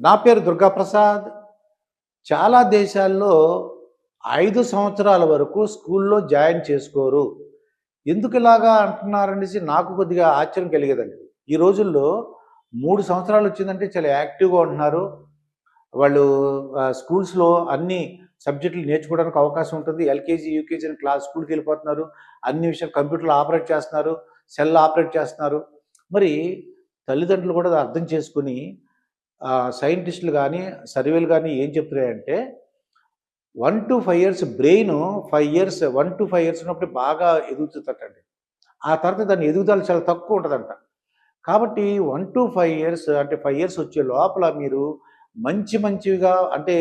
నా పేరు దుర్గాప్రసాద్. చాలా దేశాల్లో ఐదు సంవత్సరాల వరకు స్కూల్లో జాయిన్ చేసుకోరు. ఎందుకు ఇలాగా అంటున్నారనేసి నాకు కొద్దిగా ఆశ్చర్యం కలిగేదండి. ఈ రోజుల్లో మూడు సంవత్సరాలు వచ్చిందంటే చాలా యాక్టివ్గా ఉంటున్నారు. వాళ్ళు స్కూల్స్లో అన్ని సబ్జెక్టులు నేర్చుకోవడానికి అవకాశం ఉంటుంది. ఎల్కేజీ యూకేజీ అని క్లాస్ స్కూల్కి వెళ్ళిపోతున్నారు. అన్ని విషయాలు కంప్యూటర్లు ఆపరేట్ చేస్తున్నారు. సెల్ ఆపరేట్ చేస్తున్నారు. మరి తల్లిదండ్రులు కూడా అది అర్థం చేసుకుని సైంటిస్టులు కానీ సర్వేలు కానీ ఏం చెప్తున్నాయంటే one to five years brain five years one to five years ఉన్నప్పుడు బాగా ఎదుగుతుందటండి. ఆ తర్వాత దాని ఎదుగుదల చాలా తక్కువ ఉంటుందంట. కాబట్టి వన్ టు ఫైవ్ ఇయర్స్ అంటే ఫైవ్ ఇయర్స్ వచ్చే లోపల మీరు మంచి మంచిగా అంటే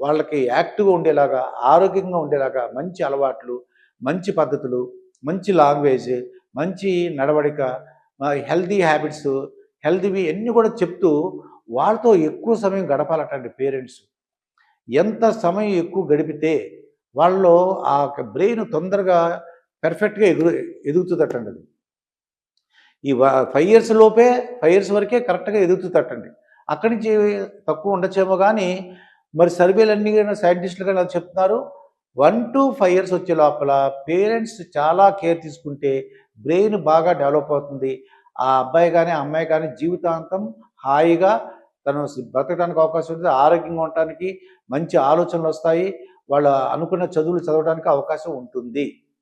వాళ్ళకి యాక్టివ్గా ఉండేలాగా ఆరోగ్యంగా ఉండేలాగా మంచి అలవాట్లు మంచి పద్ధతులు మంచి లాంగ్వేజ్ మంచి నడవడిక హెల్దీ హ్యాబిట్స్ హెల్దీవి అన్నీ కూడా చెప్తూ వాళ్ళతో ఎక్కువ సమయం గడపాలటండి పేరెంట్స్. ఎంత సమయం ఎక్కువ గడిపితే వాళ్ళలో ఆ బ్రెయిన్ తొందరగా పెర్ఫెక్ట్గా ఎదుగు ఎదుగుతుందటండి అది. ఈ ఫైవ్ ఇయర్స్ లోపే ఫైవ్ ఇయర్స్ వరకే కరెక్ట్గా ఎదుగుతుందటండి. అక్కడి నుంచి తక్కువ ఉండొచ్చేమో కానీ మరి సర్వేలు అన్ని సైంటిస్టులు కానీ చెప్తున్నారు. వన్ టు ఫైవ్ ఇయర్స్ వచ్చే లోపల పేరెంట్స్ చాలా కేర్ తీసుకుంటే బ్రెయిన్ బాగా డెవలప్ అవుతుంది. ఆ అబ్బాయి కానీ అమ్మాయి కానీ జీవితాంతం హాయిగా తను బ్రతకడానికి అవకాశం ఉంటుంది ఆరోగ్యంగా ఉండటానికి మంచి ఆలోచనలు వస్తాయి వాళ్ళు అనుకున్న చదువులు చదవడానికి అవకాశం ఉంటుంది.